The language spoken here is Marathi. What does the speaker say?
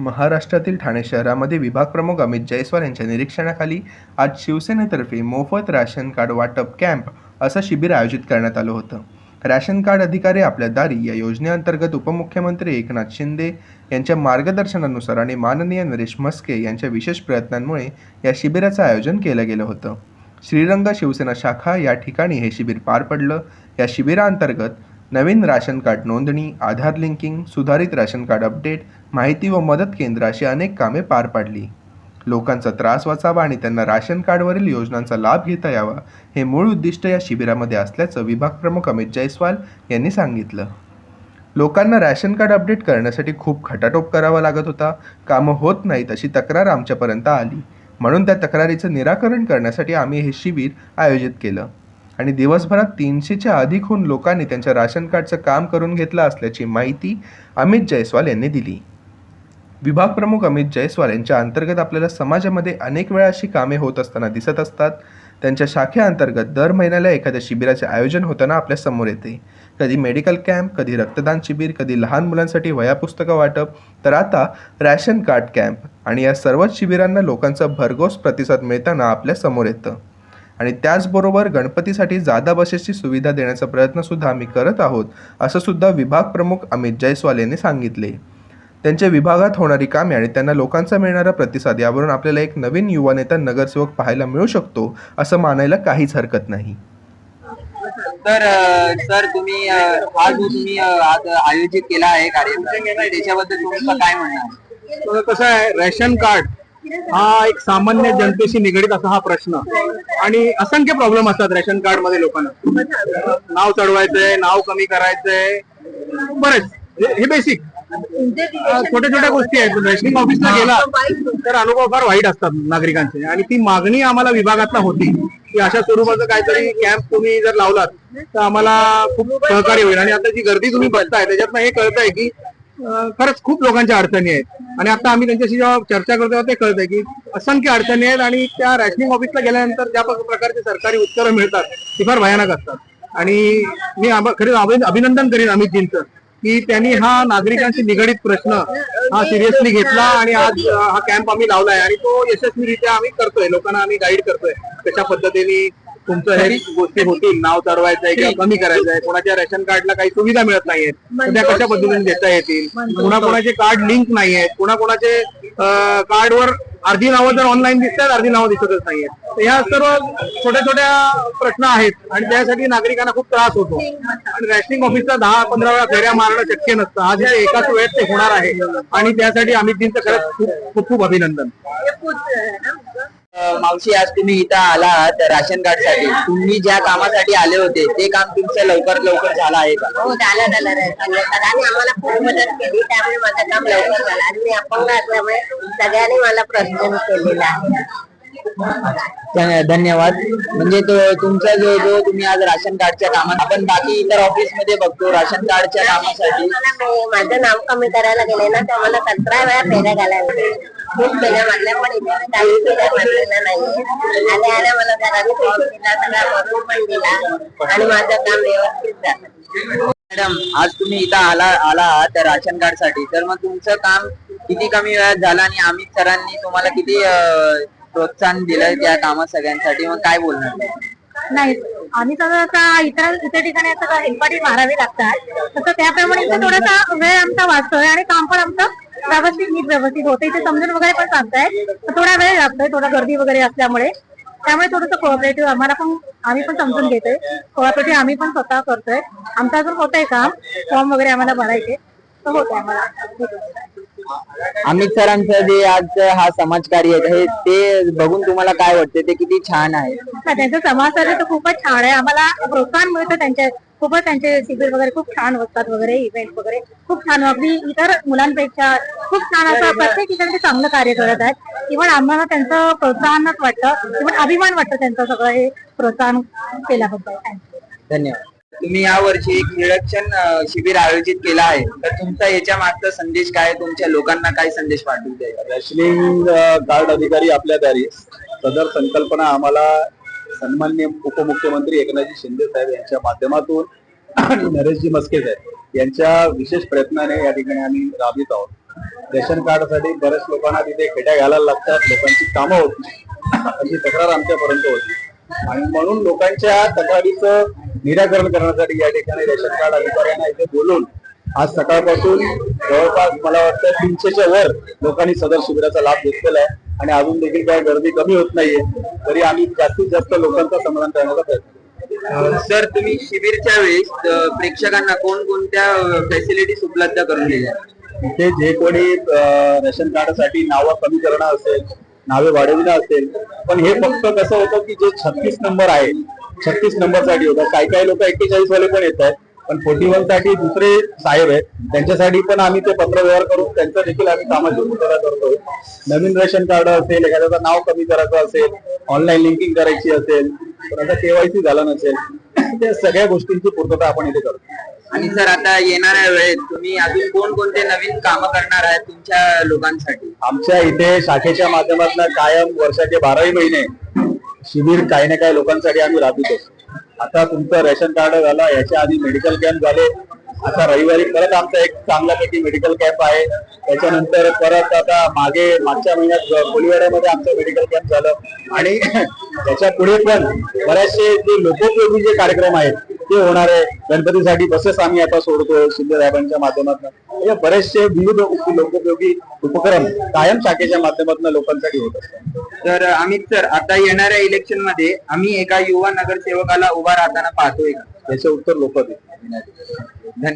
महाराष्ट्रातील ठाणे शहरामध्ये विभाग प्रमुख अमित जयस्वाल यांच्या निरीक्षणाखाली आज शिवसेनेतर्फे मोफत राशन कार्ड वाटप कॅम्प असं शिबिर आयोजित करण्यात आलं होतं. राशन कार्ड अधिकारी आपल्या दारी या योजनेअंतर्गत उपमुख्यमंत्री एकनाथ शिंदे यांच्या मार्गदर्शनानुसार आणि माननीय नरेश म्हस्के यांच्या विशेष प्रयत्नांमुळे या शिबिराचं आयोजन केलं गेलं होतं. श्रीरंग शिवसेना शाखा या ठिकाणी हे शिबिर पार पडलं. या शिबिराअंतर्गत नवीन राशन कार्ड नोंदणी आधार लिंकिंग सुधारित राशन कार्ड अपडेट माहिती व मदत केंद्र अशी अनेक कामे पार पाडली. लोकांचा त्रास वाचावा आणि त्यांना राशन कार्डवरील योजनांचा लाभ घेता यावा हे मूळ उद्दिष्ट या शिबिरामध्ये असल्याचं विभाग प्रमुख अमित जयस्वाल यांनी सांगितलं. लोकांना राशन कार्ड अपडेट करण्यासाठी खूप खटाटोप करावा लागत होता. कामं होत नाहीत अशी तक्रार आमच्यापर्यंत आली. म्हणून त्या तक्रारीचं निराकरण करण्यासाठी आम्ही हे शिबिर आयोजित केलं. आणि दिवसभरात तीनशेच्या अधिकहून लोकांनी त्यांच्या राशन कार्डचं काम करून घेतलं असल्याची माहिती अमित जयस्वाल यांनी दिली. विभाग प्रमुख अमित जयस्वाल यांच्या अंतर्गत आपल्याला समाजामध्ये अनेक वेळा अशी कामे होत असताना दिसत असतात. त्यांच्या शाखेअंतर्गत दर महिन्याला एखाद्या शिबिराचे आयोजन होताना आपल्यासमोर येते. कधी मेडिकल कॅम्प कधी रक्तदान शिबिर कधी लहान मुलांसाठी वह्या पुस्तकं वाटप. तर आता रॅशन कार्ड कॅम्प आणि या सर्वच शिबिरांना लोकांचा भरघोस प्रतिसाद मिळताना आपल्यासमोर येतं. आणि त्याचबरोबर गणपतीसाठी जादा बसेसची सुविधा देण्याचा प्रयत्नसुद्धा आम्ही करत आहोत असं सुद्धा विभाग प्रमुख अमित जयस्वाल यांनी सांगितले त्यांच्या विभागात होणारी कामे आणि त्यांना लोकांचा मिळणारा प्रतिसाद यावरून आपल्याला एक नवीन युवा नेता नगरसेवक पाहायला मिळू शकतो असं मानायला काहीच हरकत नाही तर सर तुम्ही अ, हा जो तुम्ही आज आयोजित केला आहे कार्यक्रम त्याच्याबद्दल तुमचं काय म्हणणं आहे? तर कसं आहे रेशन कार्ड हा एक सामान्य जनतेशी निगडीत असा हा प्रश्न. आणि असंख्य प्रॉब्लेम असतात रेशन कार्डमध्ये लोकांना. नाव चढवायचंय नाव कमी करायचंय. बरेच. हे- बेसिक छोट्या छोट्या गोष्टी आहेत. रेशनिंग ऑफिसला गेला तर अनुभव फार वाईट असतात नागरिकांचे. आणि ती मागणी आम्हाला विभागातला होती की अशा स्वरूपाचं काहीतरी कॅम्प तुम्ही जर लावलात तर आम्हाला खूप सहकार्य होईल. आणि आता जी गर्दी तुम्ही बघताय त्याच्यातनं हे कळतंय की खरंच खूप लोकांच्या अडचणी आहेत. आणि आता आम्ही त्यांच्याशी जेव्हा चर्चा करतो तेव्हा ते कळतंय की असंख्य अडचणी आहेत आणि त्या रॅशनिंग ऑफिसला गेल्यानंतर ज्या प्रकारचे सरकारी उत्तरं मिळतात ती फार भयानक असतात. आणि मी खरंच अभिनंदन करीन अमितजींचं की त्यांनी हा नागरिकांशी निगडीत प्रश्न हा सिरियसली घेतला आणि आज हा कॅम्प आम्ही लावलाय. आणि तो यशस्वीरित्या आम्ही करतोय. लोकांना आम्ही गाईड करतोय. कशा पद्धतीने तुमचं हे गोष्टी होतील नाव चढवायचंय किंवा कमी करायचंय कोणाच्या रेशन कार्डला काही सुविधा मिळत नाहीयेत तर त्या कशा पद्धतीने देता येतील? कोणाकोणाचे कार्ड लिंक नाही आहेत कोणाकोणाचे कार्डवर अर्धी नावं तर ऑनलाईन दिसतात अर्धी नावं दिसतच नाहीयेत तर ह्या सर्व छोट्या छोट्या प्रश्न आहेत आणि त्यासाठी नागरिकांना खूप त्रास होतो. आणि रॅशनिंग ऑफिसला दहा पंधरा वेळा फेऱ्या मारणं शक्य नसतं. आज हे एकाच वेळेत ते होणार आहे. आणि त्यासाठी अमितजींचं खरंच खूप खूप खूप अभिनंदन. मावशी आज तुम्ही इथं आलात राशन कार्डसाठी तुम्ही ज्या कामासाठी आले होते ते काम तुमचं लवकर लवकर झालं आहे का? हो झालं झालं. सगळ्यांनी आणि आम्हाला खूप मदत केली. त्यामुळे माझं काम लवकर झालं आणि मी अपंग असल्यामुळे सगळ्यांनी मला प्रश्न केलेला आहे. धन्यवाद. म्हणजे तो तुमचा जो जो तुम्ही आज राशन कार्डच्या कामात आपण बाकी इतर ऑफिसमध्ये बघतो राशन कार्डच्या कामासाठी. माझं नाव कमी करायला गेले ना तर मला सतरा वेळा फेऱ्या घालायला. खूप फेऱ्या मारल्या पण इथे मी काही फेऱ्या मारलेल्या नाही. आल्या आल्या मला घराने फॉर्म दिला सगळा भरून पण दिला. आणि माझं काम व्यवस्थित झालं. मॅडम आज तुम्ही इथं आला आलात राशन कार्डसाठी तर मग तुमचं काम किती कमी वेळात झालं आणि अमित सरांनी तुम्हाला किती प्रोत्साहन दिलं त्या कामात सगळ्यांसाठी मग काय बोलणार? नाही आम्ही तर आता इतर इतर ठिकाणी आता हेलपाटी मारावी लागतात. तसं त्याप्रमाणे इथे थोडासा वेळ आमचा वाचतोय आणि काम पण आमचं व्यवस्थित नीट व्यवस्थित होते. इथे समजून वगैरे पण सांगताय. तर थोडा वेळ लागतोय थोडा गर्दी वगैरे असल्यामुळे. त्यामुळे थोडंसं कोऑपरेटिव्ह आम्हाला पण आम्ही पण समजून घेतोय. कोऑपरेटिव्ह आम्ही पण स्वतः करतोय. आमचं अजून होतंय काम. फॉर्म वगैरे आम्हाला भरायचे. तर होतंय आम्हाला. अमित सरांचं जे आज हा समाजकार्य आहे हे ते बघून तुम्हाला काय वाटतं ते किती छान आहे. हा, त्यांचं समाजकार्य तर खूपच छान आहे. आम्हाला प्रोत्साहन मिळतं त्यांचे खूपच त्यांचे शिबिर वगैरे खूप छान होतात वगैरे इव्हेंट वगैरे. खूप छान अगदी इतर मुलांपेक्षा खूप छान असं प्रत्येक ठिकाणी ते चांगलं कार्य करत आहेत. इव्हन आम्हाला त्यांचं प्रोत्साहनच वाटतं. इव्हन अभिमान वाटतं त्यांचं सगळं हे प्रोत्साहन केल्याबद्दल. धन्यवाद. तुम्ही यावर्षी एक निरक्षण शिबिर आयोजित केलं आहे. तर तुमचा याच्या मागचा संदेश काय तुमच्या लोकांना काय संदेश पाठवू द्या रॅशनिंग कार्ड अधिकारी आपल्या दारी सदर संकल्पना आम्हाला सन्मान्य उपमुख्यमंत्री एकनाथजी शिंदे साहेब यांच्या माध्यमातून आणि नरेशजी मस्के साहेब यांच्या विशेष प्रयत्नाने या ठिकाणी आम्ही राबवित आहोत. रेशन कार्डसाठी बऱ्याच लोकांना तिथे खेड्या घालायला लागतात. लोकांची कामं होती अशी तक्रार आमच्यापर्यंत होती. आणि म्हणून लोकांच्या तक्रारीचं निराकरण करण्यासाठी या ठिकाणी रेशन कार्ड अधिकाऱ्यांना इथे बोलून आज सकाळपासून जवळपास मला वाटतं तीनशेच्या वर लोकांनी सदर शिबिराचा लाभ घेतलेला आहे आणि अजून देखील काही गर्दी कमी होत नाहीये तरी आम्ही जास्तीत जास्त लोकांचं समाधान करण्याचा प्रयत्न. सर तुम्ही शिबिरच्या वेळेस प्रेक्षकांना कोणकोणत्या फॅसिलिटीज उपलब्ध करून दिल्या इथे जे कोणी रेशन कार्डसाठी नावं कमी करणं असेल नावे वाढविणं असेल पण हे फक्त कसं होतं की जे छत्तीस नंबर आहे छत्तीस नंबरसाठी होतं काही काही लोक एक्केचाळीस वाले पण येत आहेत. पण फोर्टी वनसाठी दुसरे साहेब आहेत. त्यांच्यासाठी पण आम्ही ते पत्र व्यवहार करून त्यांचं देखील आम्ही कामाची करतोय नवीन रेशन कार्ड असेल एखाद्याचं नाव कमी करायचं असेल ऑनलाईन लिंकिंग करायची असेल पण आता केवायसी झाला नसेल त्या सगळ्या गोष्टींची पूर्तता आपण इथे करतो. आणि सर आता येणाऱ्या वेळेत तुम्ही अजून कोणकोणते नवीन कामं करणार आहेत तुमच्या लोकांसाठी? आमच्या इथे शाखेच्या माध्यमातून कायम वर्षाचे बाराही महिने शिबिर काही ना काही लोकांसाठी आम्ही राबवित. आता तुमचं रेशन कार्ड झालं याच्या आधी मेडिकल कॅम्प झाले. आता रविवारी परत आमचा एक चांगल्यापैकी मेडिकल कॅम्प आहे. त्याच्यानंतर परत आता मागे मागच्या महिन्यात कोलिवाड्यामध्ये आमचं मेडिकल कॅम्प झालं. आणि त्याच्या पुढे पण बऱ्याचशे जे लोकोपयोगी जे कार्यक्रम आहेत ते होणार आहे. गणपतीसाठी बसेस आम्ही आता सोडतोय शिंदे साहेबांच्या माध्यमातून. हे बरेचसे विविध लोकोपयोगी उपक्रम कायम शाखेच्या माध्यमातून लोकांसाठी होत असतात. तर अमित सर आता येणाऱ्या इलेक्शनमध्ये आम्ही एका युवा नगरसेवकाला उभा राहताना पाहतोय का? त्याचे उत्तर लोक देतील. धन्यवाद.